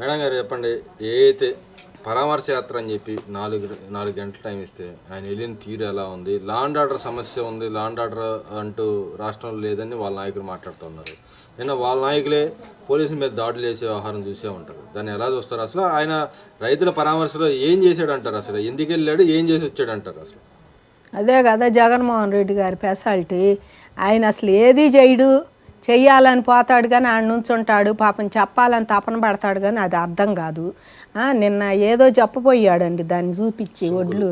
Madam గారు చెప్పండి ఏ అయితే పరామర్శ యాత్ర అని చెప్పి నాలుగు నాలుగు గంటల టైం ఇస్తే ఆయన వెళ్ళిన తీరు ఎలా ఉంది? లాండ్ ఆర్డర్ సమస్య ఉంది లాండ్ ఆర్డర్ అంటూ రాష్ట్రంలో లేదని వాళ్ళ నాయకులు మాట్లాడుతున్నారు నిన్న వాళ్ళ నాయకులే పోలీసుల మీద దాడులు చేసే వ్యవహారం చూసే ఉంటారు. దాన్ని ఎలా చూస్తారు? అసలు ఆయన రైతుల పరామర్శలో ఏం చేశాడు అంటారు అసలు? ఎందుకు వెళ్ళాడు? ఏం చేసి వచ్చాడు అంటారు అసలు? అదే కదా జగన్మోహన్ రెడ్డి గారి స్పెషాలిటీ ఆయన అసలు ఏది చేయడు చెయ్యాలని పోతాడు కానీ ఆడ నుంచుంటాడు. పాపం చెప్పాలని తపన పడతాడు కానీ అది అర్థం కాదు. నిన్న ఏదో చెప్పబోయాడండి దాన్ని చూపించి ఒడ్లు.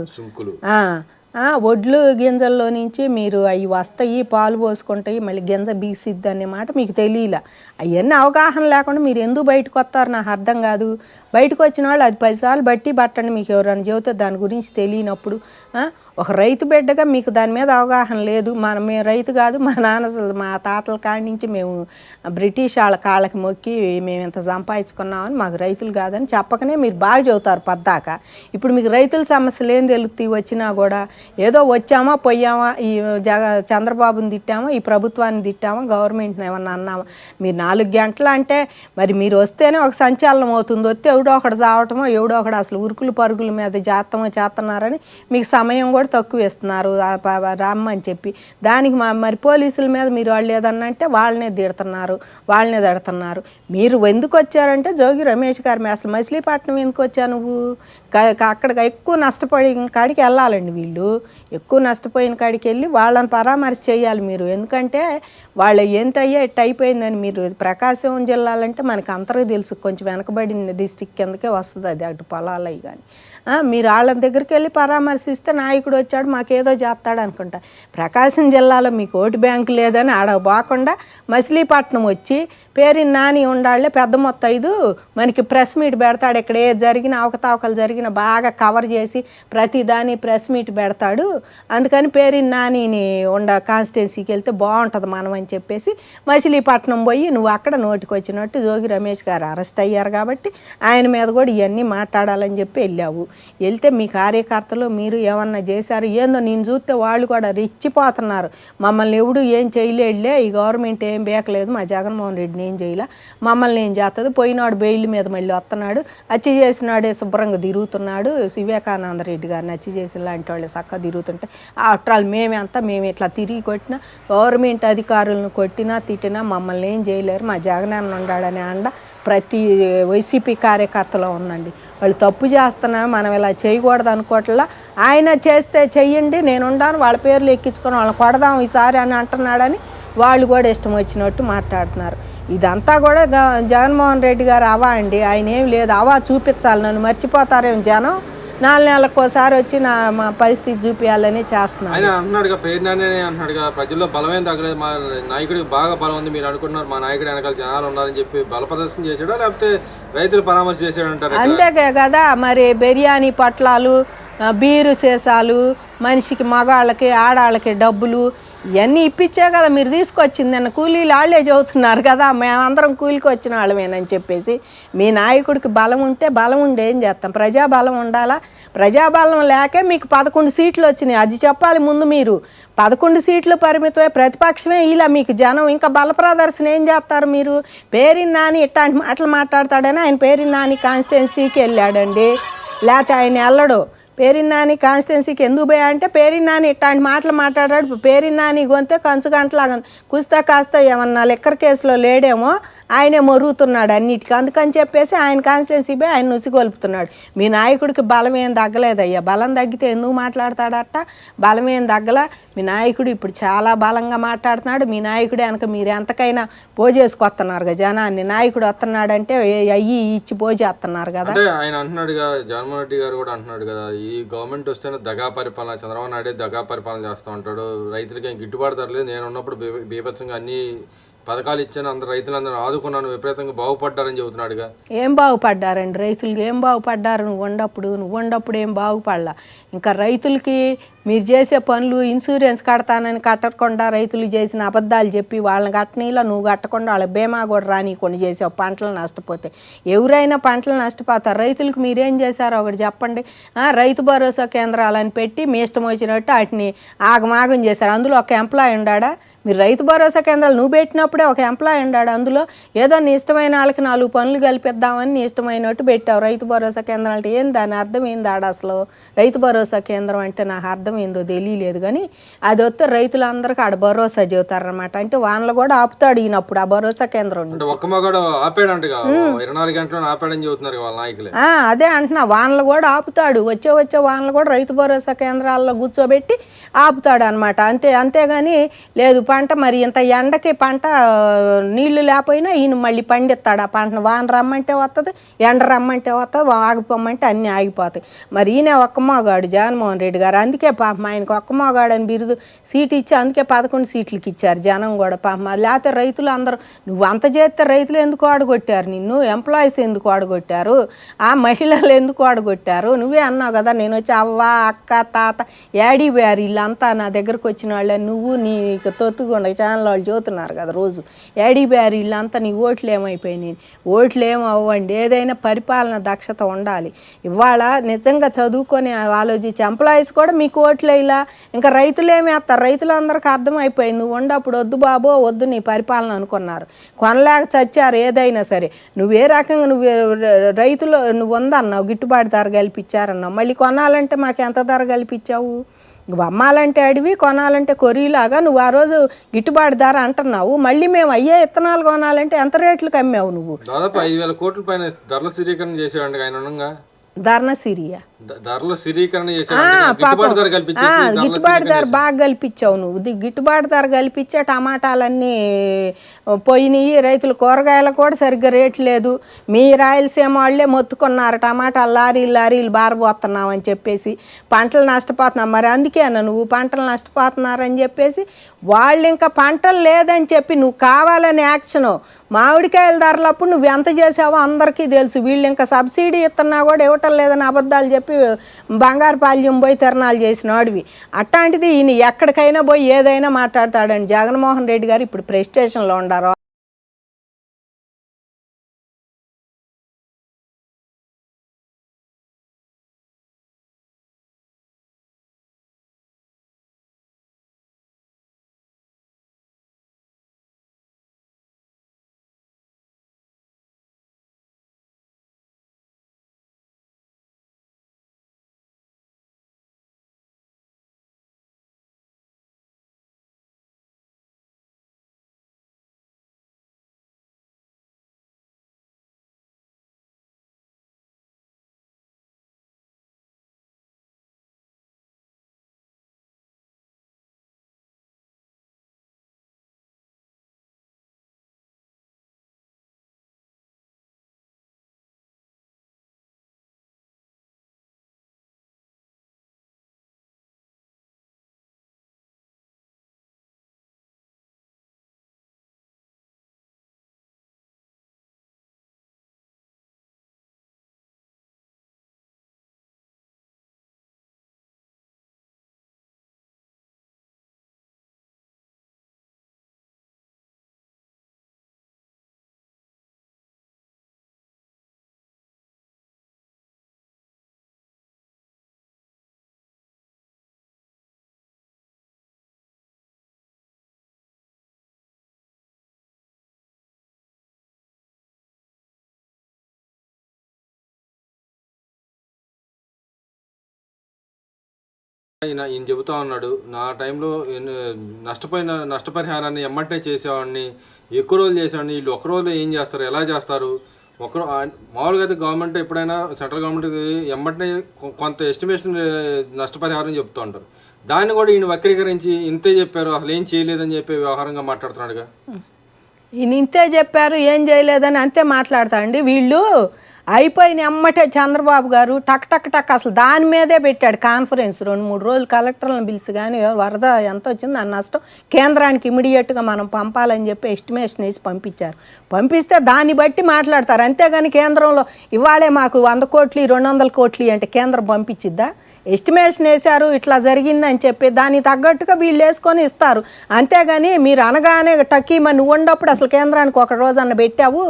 ఒడ్లు గింజల్లో నుంచి మీరు అవి వస్తాయి పాలు పోసుకుంటాయి మళ్ళీ గింజ బీసిద్ది అనే మాట మీకు తెలియలే. అవన్నీ అవగాహన లేకుండా మీరు ఎందుకు బయటకు వస్తారు? నాకు అర్థం కాదు. బయటకు వచ్చిన వాళ్ళు అది పదిసార్లు బట్టి పట్టండి. మీకు ఎవరైనా చెబితే దాని గురించి తెలియనప్పుడు ఒక రైతు బిడ్డగా మీకు దాని మీద అవగాహన లేదు. మన మేము రైతు కాదు మా నాన్న మా తాతల కాడి నుంచి మేము బ్రిటిష్ వాళ్ళ కాళ్ళకి మొక్కి మేము ఇంత సంపాదించుకున్నామని మాకు రైతులు కాదని చెప్పకనే మీరు బాగా చెబుతారు పద్దాక. ఇప్పుడు మీకు రైతుల సమస్యలు ఏం తెలుస్తాయి వచ్చినా కూడా ఏదో వచ్చామా పోయామా ఈ జగ చంద్రబాబుని తిట్టామా ఈ ప్రభుత్వాన్ని తిట్టామా గవర్నమెంట్ని ఏమన్నా అన్నామా? మీరు నాలుగు గంటలు అంటే మరి మీరు వస్తేనే ఒక సంచలనం అవుతుంది. వస్తే ఎవడో ఒకటి చావటమో ఎవడో ఒకడు అసలు ఉరుకులు పరుగుల మీద జాతమో చేస్తున్నారని మీకు సమయం కూడా తక్కువ ఇస్తున్నారు రమ్మని చెప్పి. దానికి మా మరి పోలీసుల మీద మీరు వాళ్ళు ఏదన్నా అంటే వాళ్ళనే తిడుతున్నారు వాళ్ళనే తిడుతున్నారు. మీరు ఎందుకు వచ్చారంటే జోగి రమేష్ గారు మీరు అసలు మచిలీపట్నం ఎందుకు వచ్చా నువ్వు? అక్కడ ఎక్కువ నష్టపోయిన కాడికి వెళ్ళాలండి వీళ్ళు. ఎక్కువ నష్టపోయిన కాడికి వెళ్ళి వాళ్ళని పరామర్శ చేయాలి మీరు. ఎందుకంటే వాళ్ళు ఏంటయ్యా ఎట్ అయిపోయిందని మీరు ప్రకాశం జిల్లాలంటే మనకి అందరికీ తెలుసు. కొంచెం వెనకబడిన డిస్టిక్ కిందకే వస్తుంది అది అటు పొలాలు అవి కానీ మీరు వాళ్ళ దగ్గరికి వెళ్ళి పరామర్శిస్తే నాయకుడు వచ్చాడు మాకేదో చేస్తాడు అనుకుంటా. ప్రకాశం జిల్లాలో మీకు ఓటు బ్యాంకు లేదని ఆడ పోకుండా మచిలీపట్నం వచ్చి పేరు నాని ఉండాలే పెద్ద మొత్తం ఐదు మనకి ప్రెస్ మీట్ పెడతాడు. ఇక్కడ ఏ జరిగిన అవకతవకలు జరిగిన బాగా కవర్ చేసి ప్రతిదాని ప్రెస్ మీట్ పెడతాడు. అందుకని పేరు నానిని ఉండ కాన్స్టిట్యున్సీకి వెళ్తే బాగుంటుంది మనం అని చెప్పేసి మచిలీపట్నం పోయి నువ్వు అక్కడ నోటికి వచ్చినట్టు జోగి రమేష్ గారు అరెస్ట్ అయ్యారు కాబట్టి ఆయన మీద కూడా ఇవన్నీ మాట్లాడాలని చెప్పి వెళ్ళావు. వెళ్తే మీ కార్యకర్తలు మీరు ఏమన్నా చేశారు? ఏందో నేను చూస్తే వాళ్ళు కూడా రెచ్చిపోతున్నారు. మమ్మల్ని ఎవడు ఏం చేయలేడులే ఈ గవర్నమెంట్ ఏం బేకలేదు మా జగన్మోహన్ రెడ్డిని ఏం చేయలే. మమ్మల్ని ఏం చేస్తుంది పోయినాడు బెయిల్ మీద మళ్ళీ వస్తున్నాడు అచ్చి చేసినాడే శుభ్రంగా తిరుగుతున్నాడు. వివేకానంద రెడ్డి గారిని అచ్చి చేసిన లాంటి వాళ్ళు చక్కగా తిరుగుతుంటే ఆఫ్టర్ ఆల్ అంతా మేము ఇట్లా తిరిగి కొట్టిన గవర్నమెంట్ అధికారులు అధికారులను కొట్టినా తిట్టినా మమ్మల్ని ఏం చేయలేరు. మా జగనన్న ఉన్నాడనే అండ ప్రతి వైసీపీ కార్యకర్తలో ఉందండి. వాళ్ళు తప్పు చేస్తున్నా మనం ఇలా చేయకూడదు అనుకోవట్లా. ఆయన చేస్తే చెయ్యండి నేను ఉండాను వాళ్ళ పేర్లు ఎక్కించుకొని వాళ్ళని కొడదాం ఈసారి అని అంటున్నాడని వాళ్ళు కూడా ఇష్టం వచ్చినట్టు మాట్లాడుతున్నారు. ఇదంతా కూడా జగన్మోహన్ రెడ్డి గారు అవా అండి. ఆయన ఏం లేదు అవా చూపించాలి నన్ను మర్చిపోతారేమో జనం? నాలుగు నెలలకు ఒకసారి వచ్చి నా మా పరిస్థితి చూపించాలని చేస్తున్నారు ఆయన అంటున్నాడుగా పేరు నాని అంటున్నాడుగా ప్రజల్లో బలమేం తగ్గలేదు మా నాయకుడికి బాగా బలం ఉంది మీరు అనుకుంటున్నారు మా నాయకుడు వెనకాల జనాలు ఉన్నారని చెప్పి బల ప్రదర్శన చేశాడా లేకపోతే రైతులు పరామర్శ చేశాడు అంటారు అంతే కదా మరి బిర్యానీ పొట్లాలు బీరు సీసాలు మనిషికి మగాళ్ళకి ఆడాళ్ళకి డబ్బులు ఇవన్నీ ఇప్పించే కదా మీరు తీసుకొచ్చింది నిన్న కూలీలు వాళ్ళే చదువుతున్నారు కదా మేమందరం కూలికి వచ్చిన వాళ్ళమేనని చెప్పేసి మీ నాయకుడికి బలం ఉంటే బలం ఉండి ఏం చేస్తాం? ప్రజాబలం ఉండాలా? ప్రజాబలం లేకే మీకు పదకొండు సీట్లు వచ్చినాయి. అది చెప్పాలి ముందు మీరు. పదకొండు సీట్లు పరిమితమే ప్రతిపక్షమే ఇలా మీకు జనం ఇంకా బల ప్రదర్శన ఏం చేస్తారు మీరు? పేరిని నాని ఇట్లాంటి మాటలు మాట్లాడతాడని ఆయన పేరిన్ నాని కాన్స్టిట్యున్సీకి వెళ్ళాడండి. లేకపోతే ఆయన వెళ్ళడు. పేరిన్నాని కాన్స్టెన్సీకి కాన్స్టిట్యున్సీకి ఎందుకు పోయా అంటే పేరిన్నాని ఇట్లాంటి మాటలు మాట్లాడాడు. పేరిన్నాని గొంతే కంచు గంటలాగా కుస్తా కాస్త ఏమన్నా లెక్కర్ కేసులో లేడేమో ఆయనే మొరుగుతున్నాడు అన్నిటికీ. అందుకని చెప్పేసి ఆయన కాన్స్టిట్యున్సీ పోయి ఆయన నుసిగొల్పుతున్నాడు మీ నాయకుడికి బలం ఏం తగ్గలేదయ్యా. బలం తగ్గితే ఎందుకు మాట్లాడతాడట? బలం ఏం తగ్గల? మీ నాయకుడు ఇప్పుడు చాలా బలంగా మాట్లాడుతున్నాడు. మీ నాయకుడు వెనక మీరు ఎంతకైనా పోజేసుకొస్తున్నారు కదా జనాన్ని. నాయకుడు వస్తున్నాడంటే అయ్యి ఇచ్చి పోజేస్తున్నారు కదా. ఆయన అంటున్నాడుగా జగన్మోహన్ రెడ్డి గారు కూడా అంటున్నాడు కదా ఈ ఈ గవర్నమెంట్ వస్తేనే దగా పరిపాలన చంద్రబాబు నాయుడే దగా పరిపాలన చేస్తూ ఉంటాడు. రైతులకి ఏం గిట్టుబాటు ధర లేదు. నేను ఉన్నప్పుడు బీభత్సంగా అన్నీ పథకాలు ఇచ్చాను అందరు రైతులందరూ ఆదుకున్నాను విపరీతంగా బాగుపడ్డారని చెబుతున్నాడుగా. ఏం బాగుపడ్డారండి? రైతులకి ఏం బాగుపడ్డారు? నువ్వు ఉండప్పుడు నువ్వు ఉండప్పుడు ఏం బాగుపడలా? ఇంకా రైతులకి మీరు చేసే పనులు ఇన్సూరెన్స్ కడతానని కట్టకుండా రైతులు చేసిన అబద్ధాలు చెప్పి వాళ్ళని కట్టనీలా నువ్వు కట్టకుండా వాళ్ళ బీమా కూడా రానికుండా చేసావు. పంటలు నష్టపోతే ఎవరైనా పంటలు నష్టపోతారు. రైతులకు మీరేం చేశారో ఒకటి చెప్పండి. రైతు భరోసా కేంద్రాలని పెట్టి మీ ఇష్టం వచ్చినట్టు వాటిని ఆగమాగం చేశారు. అందులో ఒక ఎంప్లాయ్ ఉండాడా మీరు రైతు భరోసా కేంద్రాలు నువ్వు పెట్టినప్పుడే ఒక ఎంప్లాయ్ ఉన్నాడు. అందులో ఏదో నీ ఇష్టమైన వాళ్ళకి నాలుగు పనులు కల్పిద్దామని నీ ఇష్టమైనట్టు పెట్టావు. రైతు భరోసా కేంద్రం అంటే ఏం దాని అర్థం ఏంది ఆడ అసలు? రైతు భరోసా కేంద్రం అంటే నాకు అర్థం ఏందో తెలియలేదు కానీ అది వస్తే రైతులందరికీ ఆడ భరోసా చెబుతారనమాట అంటే వానలు కూడా ఆపుతాడు ఈయనప్పుడు ఆ భరోసా కేంద్రం అదే అంటున్నా. వానలు కూడా ఆపుతాడు. వచ్చే వచ్చే వానలు కూడా రైతు భరోసా కేంద్రాల్లో కూర్చోబెట్టి ఆపుతాడు అనమాట అంతే అంతేగాని లేదు పంట మరి ఇంత ఎండకి పంట నీళ్ళు లేకపోయినా ఈయన మళ్ళీ పండిస్తాడు. ఆ పంటను వాన రమ్మంటే వస్తుంది ఎండ రమ్మంటే వస్తుంది ఆగిపోమంటే అన్నీ ఆగిపోతాయి. మరి ఈయన ఒక్క మగాడు జగన్మోహన్ రెడ్డి గారు. అందుకే పాపం ఆయనకు ఒక్క మగాడు అని బిరుదు సీట్ ఇచ్చి అందుకే పదకొండు సీట్లకి ఇచ్చారు జనం కూడా. పాపం లేకపోతే రైతులు అందరూ నువ్వు అంత చేస్తే రైతులు ఎందుకు ఆడగొట్టారు? నిన్ను ఎంప్లాయీస్ ఎందుకు ఆడగొట్టారు? ఆ మహిళలు ఎందుకు ఆడగొట్టారు? నువ్వే అన్నావు కదా నేను వచ్చి అవ్వ అక్క తాత యాడీ పోయారు వీళ్ళంతా నా దగ్గరకు వచ్చిన వాళ్ళే నువ్వు నీకు తొత్తుకుండా ఛానల్ వాళ్ళు చూస్తున్నారు కదా రోజు. ఏడి పోయారు వీళ్ళంతా నీ ఓట్లు ఏమైపోయినాయి? ఓట్లు ఏమవ్వండి ఏదైనా పరిపాలన దక్షత ఉండాలి. ఇవాళ నిజంగా చదువుకొని ఆలోచించి ఎంప్లాయీస్ కూడా మీకు ఓట్లు ఇలా. ఇంకా రైతులు ఏమేస్తారు వేస్తారు? రైతులందరికీ అర్థమైపోయింది. నువ్వు ఉండప్పుడు వద్దు బాబో వద్దు నీ పరిపాలన అనుకున్నారు. కొనలేక చచ్చారు ఏదైనా సరే. నువ్వు ఏ రకంగా నువ్వు రైతులు నువ్వు ఉందన్నావు? గిట్టుబాటు ధర కల్పించారన్నావు? మళ్ళీ కొనాలంటే మాకు ఎంత ధర కల్పించావు? అమ్మాలంటే అడివి కొనాలంటే కొరిలాగా నువ్వు ఆ రోజు గిట్టుబాటు ధర అంటున్నావు. మళ్ళీ మేము అయ్యే ఇత్తనాలు కొనాలంటే ఎంత రేట్లకు అమ్మావు నువ్వు? దాదాపు ఐదు వేల కోట్ల పైన ధరల స్థిరీకరణ చేసేవాడి ఆయన ధర్న సిరియా. ధరల స్థిరీకరణ చేసేవాడి గిట్టుబాటు ధర గిట్టుబాటు బాగా కల్పించావు నువ్వు. గిట్టుబాటు ధర కల్పించే టమాటాలన్నీ పోయినాయి. రైతులు కూరగాయలు కూడా సరిగ్గా రేటు లేదు. మీ రాయలసీమ వాళ్ళే మొత్తుకున్నారు. టమాటాలు లారీలు లారీలు బారబోతున్నాం అని చెప్పేసి పంటలు నష్టపోతున్నాం మరి అందుకేనా నువ్వు పంటలు నష్టపోతున్నారని చెప్పేసి వాళ్ళు ఇంకా పంటలు లేదని చెప్పి నువ్వు కావాలని యాక్షన్. మామిడికాయల ధరలప్పుడు నువ్వు ఎంత చేసావో అందరికీ తెలుసు. వీళ్ళు ఇంకా సబ్సిడీ ఇస్తున్నా కూడా ఇవ్వటం లేదని అబద్ధాలు చెప్పి బంగారు పాల్యం పోయి తిరణాలు చేసిన వాడివి అట్లాంటిది ఈయన ఎక్కడికైనా పోయి ఏదైనా మాట్లాడతాడని జగన్మోహన్ రెడ్డి గారు ఇప్పుడు ప్రెస్టేషన్లో ఉండారు. ఈయన ఈయన చెబుతా ఉన్నాడు నా టైంలో నష్టపోయిన నష్టపరిహారాన్ని ఎమ్మంటే చేసేవాడిని ఎక్కువ రోజులు చేసేవాడిని వీళ్ళు ఒక రోజులో ఏం చేస్తారు ఎలా చేస్తారు? ఒకరు మామూలుగా అయితే గవర్నమెంట్ ఎప్పుడైనా సెంట్రల్ గవర్నమెంట్ ఎమ్మటనే కొంత ఎస్టిమేషన్ నష్టపరిహారం చెప్తూ ఉంటారు. దాన్ని కూడా ఈయన వక్రీకరించి ఇంతే చెప్పారు అసలు ఏం చేయలేదని చెప్పి వ్యవహారంగా మాట్లాడుతున్నాడుగా. ఈయన ఇంతే చెప్పారు ఏం చేయలేదని అంతే మాట్లాడతాండి వీళ్ళు అయిపోయిన ఎమ్మటే చంద్రబాబు గారు టక్ టక్ టక్ అసలు దాని మీదే పెట్టాడు కాన్ఫరెన్స్. రెండు మూడు రోజులు కలెక్టర్లను పిలిచి కానీ వరద ఎంత వచ్చింది ఆ నష్టం కేంద్రానికి ఇమీడియట్గా మనం పంపాలని చెప్పి ఎస్టిమేషన్ వేసి పంపించారు. పంపిస్తే దాన్ని బట్టి మాట్లాడతారు. అంతేగాని కేంద్రంలో ఇవాళే మాకు వంద కోట్లు రెండు వందల కోట్లు అంటే కేంద్రం పంపించిద్దా? ఎస్టిమేషన్ వేశారు ఇట్లా జరిగిందని చెప్పి దానికి తగ్గట్టుగా వీళ్ళు వేసుకొని ఇస్తారు. అంతేగాని మీరు అనగానే టక్కీ మరి నువ్వు ఉండప్పుడు అసలు కేంద్రానికి ఒక రోజు అన్న పెట్టావు?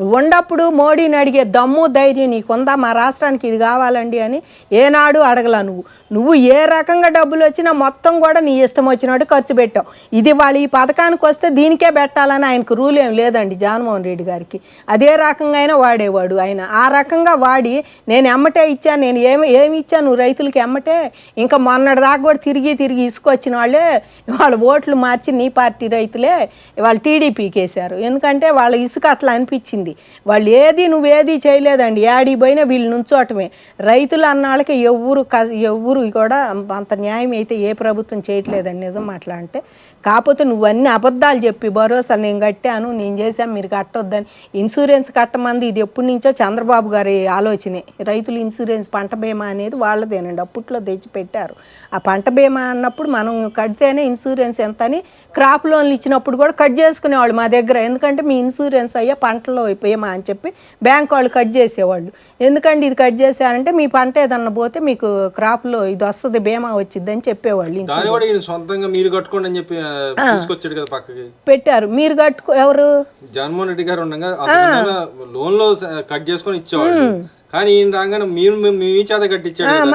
నువ్వు ఉండప్పుడు మోడీని అడిగే దమ్ము ధైర్యం నీకుందా? మా రాష్ట్రానికి ఇది కావాలండి అని ఏనాడు అడగలా నువ్వు. నువ్వు ఏ రకంగా డబ్బులు వచ్చినా మొత్తం కూడా నీ ఇష్టం వచ్చినట్టు ఖర్చు పెట్టావు. ఇది వాళ్ళు ఈ పథకానికి వస్తే దీనికే పెట్టాలని ఆయనకు రూల్ ఏం లేదండి జగన్మోహన్ రెడ్డి గారికి. అదే రకంగా అయినా వాడేవాడు. ఆయన ఆ రకంగా వాడి నేను ఎమ్మటే ఇచ్చాను నేను ఏమి ఏమి ఇచ్చాను రైతులకి ఎమ్మటే? ఇంకా మొన్నటి దాకా కూడా తిరిగి తిరిగి ఇసుకొచ్చిన వాళ్ళే వాళ్ళ ఓట్లు మార్చి నీ పార్టీ రైతులే వాళ్ళు టీడీపీకి వేశారు. ఎందుకంటే వాళ్ళ ఇసుక అట్లా అనిపించింది. వాళ్ళు ఏది నువ్వేది చేయలేదండి. యాడి పోయినా వీళ్ళు నుంచోటమే. రైతులు అన్న వాళ్ళకి ఎవ్వరు క ఎవరు కూడా అంత న్యాయం అయితే ఏ ప్రభుత్వం చేయట్లేదండి. నిజం అట్లా అంటే కాకపోతే నువ్వన్నీ అబద్ధాలు చెప్పి భరోసా నేను కట్టాను నేను చేశాను మీరు కట్టొద్దని. ఇన్సూరెన్స్ కట్టమంది ఇది ఎప్పటి నుంచో చంద్రబాబు గారి ఆలోచనే. రైతులు ఇన్సూరెన్స్ పంట బీమా అనేది వాళ్ళదేనండి. అప్పట్లో తెచ్చి పెట్టారు. ఆ పంట బీమా అన్నప్పుడు మనం కడితేనే ఇన్సూరెన్స్ ఎంత అని క్రాప్ లోన్లు ఇచ్చినప్పుడు కూడా కట్ చేసుకునేవాళ్ళు మా దగ్గర. ఎందుకంటే మీ ఇన్సూరెన్స్ అయ్యే పంటలో బీమా అని చెప్పి బ్యాంక్ వాళ్ళు కట్ చేసేవాళ్ళు. ఎందుకంటే ఇది కట్ చేశారంటే మీ పంట ఏదన్నా పోతే మీకు క్రాప్లో ఇది వస్తుంది బీమా వచ్చింది అని చెప్పేవాళ్ళు సొంతంగా మీరు కట్టుకోండి అని చెప్పి తీసుకొచ్చాడు కదా పక్కకి. పెట్టారు. మీరు కట్టుకో ఎవరు? జగన్మోహన్ రెడ్డి గారు ఉండగా లోన్లో కట్ చేసుకొని ఇచ్చేవాళ్ళు. కానీ ఈయన రాగానే మీరు మీ- మీ చేత కట్టించాడు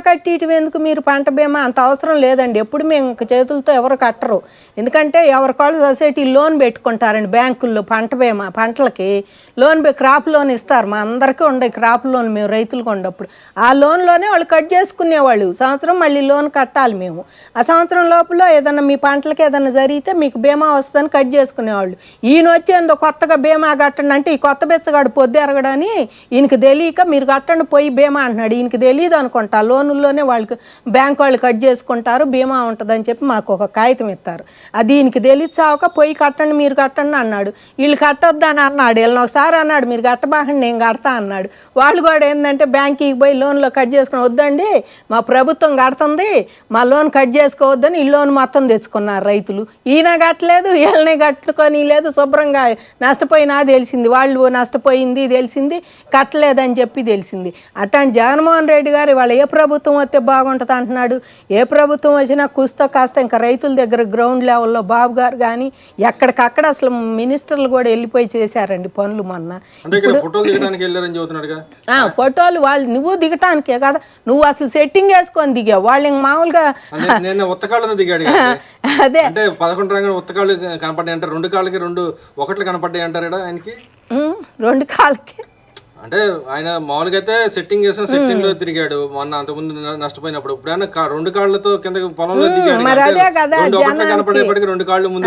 కట్టియటం ఎందుకు? మీరు పంట బీమా అంత అవసరం లేదండి. ఎప్పుడు మేము ఇంక చేతులతో ఎవరు కట్టరు. ఎందుకంటే ఎవరికాళ్ళు సొసైటీ లోన్ పెట్టుకుంటారండి బ్యాంకుల్లో పంట బీమా పంటలకి. లోన్ క్రాప్ లోన్ ఇస్తారు. మా అందరికీ ఉండే క్రాప్ లోన్ మేము రైతులకు ఉండప్పుడు. ఆ లోన్లోనే వాళ్ళు కట్ చేసుకునేవాళ్ళు. సంవత్సరం మళ్ళీ లోన్ కట్టాలి మేము. ఆ సంవత్సరం లోపల ఏదన్నా మీ పంటలకి ఏదన్నా జరిగితే మీకు బీమా వస్తుందని కట్ చేసుకునేవాళ్ళు. ఈయన వచ్చేందో కొత్తగా బీమా కట్టండి అంటే ఈ కొత్త బెచ్చగాడు పొద్దు ఎరగడని ఈయనకి తెలియక మీరు కట్టండి పోయి బీమా అంటున్నాడు. ఈయనకి తెలియదు అనుకుంటా. లోనుల్లోనే వాళ్ళకి బ్యాంక్ వాళ్ళు కట్ చేసుకుంటారు బీమా ఉంటుందని చెప్పి మాకు ఒక కాగితం ఇస్తారు. అది ఈయనకి తెలియచాక పోయి కట్టండి మీరు కట్టండి అన్నాడు. వీళ్ళు కట్టొద్దని అన్నాడు. వీళ్ళని ఒకసారి అన్నాడు మీరు కట్టబాకండి నేను కడతా అన్నాడు. వాళ్ళు కూడా ఏంటంటే బ్యాంక్కి పోయి లోన్లో కట్ చేసుకుని వద్దండి మా ప్రభుత్వం కడుతుంది మా లోన్ కట్ చేసుకోవద్దని ఈ లోన్ మొత్తం తెచ్చుకున్నారు రైతులు. ఈయన కట్టలేదు వీళ్ళని కట్టుకొని లేదు శుభ్రంగా నష్టపోయినా తెలిసింది. వాళ్ళు నష్టపోయింది తెలిసింది కట్టలేదని చెప్పి తెలిసింది. అట్లాంటి జగన్మోహన్ రెడ్డి గారు ఇవాళ ఏ ప్రభుత్వం వస్తే బాగుంటుంది అంటున్నాడు? ఏ ప్రభుత్వం వచ్చినా కుస్తో కాస్త ఇంకా రైతుల దగ్గర గ్రౌండ్ లెవెల్లో బాబు గారు కానీ ఎక్కడికక్కడ అసలు మినిస్టర్లు కూడా వెళ్ళిపోయి చేశారండి పనులు మొన్న. అంటే ఫోటోలు వాళ్ళు నువ్వు దిగటానికే కదా. నువ్వు అసలు సెట్టింగ్ వేసుకొని దిగావు. వాళ్ళు ఇంక మామూలుగా అంటే దిగాడు. అదే. అంటే పదకొండు రంగులు ఉత్తకాళ్ళు కనపడ్డాయి అంటారు. రెండు కాళ్ళకి రెండు ఒకట్లు కనపడ్డాయి అంటారు ఆయనకి? రెండు కాళ్ళకి. అంటే ఆయన మామూలుగా అయితే సెట్టింగ్ చేసిన సెట్టింగ్లో తిరిగాడు. మొన్న అంతకుముందు నష్టపోయినప్పుడు. ఇప్పుడు ఆయన కా- రెండు కాళ్ళతో కింద పొలంలో దిగాడు రెండు. కనపడేపటికి కాళ్ళు ముందు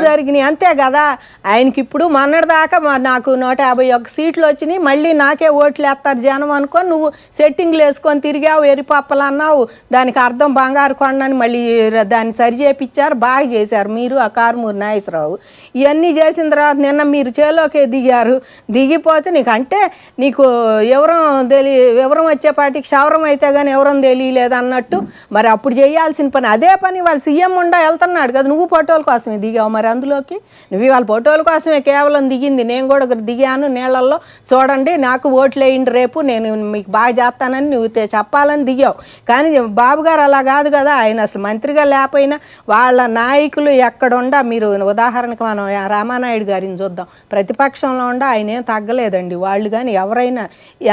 జరిగినాయి అంతే కదా. ఆయనకి ఇప్పుడు మొన్నటిదాకా మా- నాకు నూట యాభై ఒక్క సీట్లు వచ్చినాయి. మళ్ళీ నాకే ఓట్లు వేస్తారు జనం అనుకొని నువ్వు సెట్టింగ్లు వేసుకొని తిరిగావు ఎరిపప్పలు అన్నావు. దానికి అర్థం బంగారు కొండ అని మళ్ళీ దాన్ని సరి చేపించారు బాగా చేశారు. మీరు ఆ కారుమూరి నాగేశ్వరరావు. ఇవన్నీ చేసిన తర్వాత నిన్న మీరు చేలోకే దిగారు. దిగిపోతే నీకు అంటే నీకు వివరం తెలి వివరం వచ్చేపాటికి క్షవరం అయితే కానీ ఎవరం తెలియలేదు అన్నట్టు మరి అప్పుడు చేయాల్సిన పని అదే పని వాళ్ళు సీఎం ఉండా వెళ్తున్నాడు కదా నువ్వు ఫోటోల కోసమే దిగావు మరి అందులోకి? నువ్వు వాళ్ళ ఫోటోల కోసమే కేవలం దిగింది నేను కూడా దిగాను నీళ్ళల్లో చూడండి నాకు ఓట్లు వేయండి రేపు నేను మీకు బాగా చేస్తానని నువ్వు చెప్పాలని దిగావు. కానీ బాబు గారు అలా కాదు కదా ఆయన అసలు మంత్రిగా లేకపోయినా వాళ్ళ నాయకులు ఎక్కడుండా మీరు ఉదాహరణకు మనం రామానాయుడు గారిని చూద్దాం ప్రతిపక్షంలో ఉండ ఆయన ఏం తగ్గలేదండి వాళ్ళు కానీ ఎవరైనా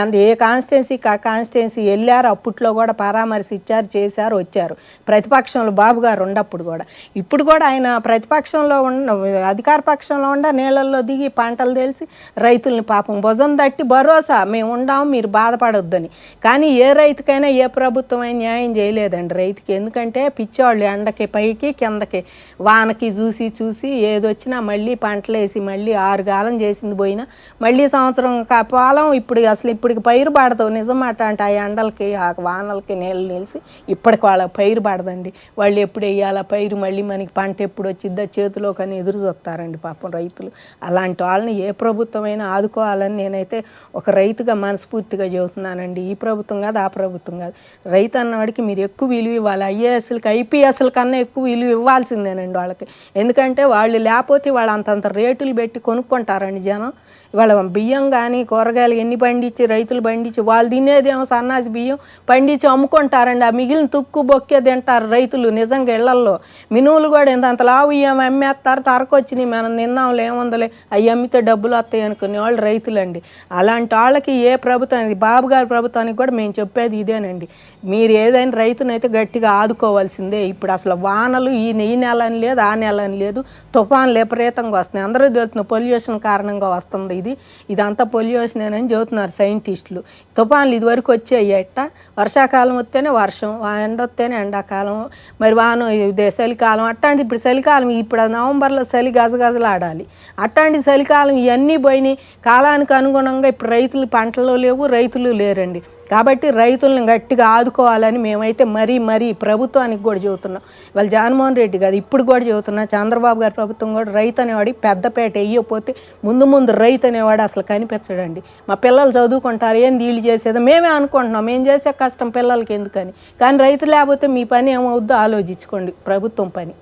అందు ఏ కాన్స్టిట్యున్సీ ఆ కాన్స్టిట్యున్సీ వెళ్ళారు అప్పట్లో కూడా పరామర్శ ఇచ్చారు చేశారు వచ్చారు. ప్రతిపక్షంలో బాబు గారు ఉండప్పుడు కూడా. ఇప్పుడు కూడా ఆయన ప్రతిపక్షంలో ఉన్న అధికార పక్షంలో ఉండ నీళ్ళల్లో దిగి పంటలు తెలిసి రైతుల్ని పాపం భుజం తట్టి భరోసా మేము ఉండాము మీరు బాధపడొద్దని. కానీ ఏ రైతుకైనా ఏ ప్రభుత్వమైన న్యాయం చేయలేదండి రైతుకి. ఎందుకంటే పిచ్చోళ్ళు ఎండకి పైకి కిందకి వానకి చూసి చూసి ఏదొచ్చినా మళ్ళీ పంటలేసి మళ్ళీ ఆరు కాలం చేసింది పోయినా మళ్ళీ సంవత్సరం కాపా కాలం ఇప్పుడు అసలు ఇప్పటికి పైరు పడతావు. నిజమాట అంటే ఆ ఎండలకి ఆ వానలకి నీళ్ళు నిలిచి ఇప్పటికి వాళ్ళ పైరు పడదండి. వాళ్ళు ఎప్పుడు వేయాలి? పైరు మళ్ళీ మనకి పంట ఎప్పుడు వచ్చిద్దా చేతిలో కానీ ఎదురు చూస్తారండి పాపం రైతులు. అలాంటి వాళ్ళని ఏ ప్రభుత్వమైనా ఆదుకోవాలని నేనైతే ఒక రైతుగా మనస్ఫూర్తిగా చెబుతున్నానండి. ఈ ప్రభుత్వం కాదు ఆ ప్రభుత్వం కాదు. రైతు అన్నవాడికి మీరు ఎక్కువ విలువ ఇవ్వాలి. ఐఏఎస్లకి ఐపీఎస్ల కన్నా ఎక్కువ విలువ ఇవ్వాల్సిందేనండి వాళ్ళకి. ఎందుకంటే వాళ్ళు లేకపోతే వాళ్ళు అంతంత రేటులు పెట్టి కొనుక్కుంటారండి జనం. ఇవాళ బియ్యం కానీ కూరగాయలు ఎన్ని పండించి రైతులు పండించి వాళ్ళు తినేదేమో సన్నాసి బియ్యం పండించి అమ్ముకుంటారండి. ఆ మిగిలిన తుక్కు బొక్కే తింటారు రైతులు నిజంగా ఇళ్ళల్లో. మినువులు కూడా ఇంత అంత లావు ఇయ్యం అమ్మేస్తారు తరకొచ్చినాయి మనం నిన్నాంలే ఏముందలే. అవి అమ్మితే డబ్బులు వస్తాయి అనుకునే వాళ్ళు రైతులండి. అలాంటి వాళ్ళకి ఏ ప్రభుత్వం ఇది బాబు గారి ప్రభుత్వానికి కూడా మేము చెప్పేది ఇదేనండి. మీరు ఏదైనా రైతునైతే గట్టిగా ఆదుకోవాల్సిందే. ఇప్పుడు అసలు వానలు ఈ ఈ నెల అని లేదు ఆ నెల అని లేదు. తుఫాన్లు విపరీతంగా వస్తున్నాయి. అందరూ తెలుస్తున్న పొల్యూషన్ కారణంగా వస్తుంది. ఇది. ఇదంతా పొల్యూషన్ అని చెబుతున్నారు సైంటిస్టులు. తుఫాన్లు ఇదివరకు వచ్చాయి ఎట్ట వర్షాకాలం వస్తేనే వర్షం ఎండ వస్తేనే ఎండాకాలం. మరి వాన ఇదే చలికాలం అట్లాంటి ఇప్పుడు చలికాలం ఇప్పుడు నవంబర్లో చలి గజగజలాడాలి. అట్లాంటి చలికాలం ఇవన్నీ పోయినాయి. కాలానికి అనుగుణంగా ఇప్పుడు రైతులు పంటలు లేవు రైతులు లేరండి. కాబట్టి రైతులను గట్టిగా ఆదుకోవాలని మేమైతే మరీ మరీ ప్రభుత్వానికి కూడా చెబుతున్నాం. వాళ్ళు జగన్మోహన్ రెడ్డి కాదు ఇప్పుడు కూడా చెబుతున్నా చంద్రబాబు గారి ప్రభుత్వం కూడా రైతు అనేవాడి పెద్దపేట వేయకపోతే ముందు ముందు రైతు అనేవాడు అసలు కనిపించడండి. మా పిల్లలు చదువుకుంటారు ఏం వీళ్ళు చేసేది? మేమే అనుకుంటున్నాం మేము చేసే కష్టం పిల్లలకి ఎందుకని? కానీ రైతు లేకపోతే మీ పని ఏమవుద్దో ఆలోచించుకోండి ప్రభుత్వం పని.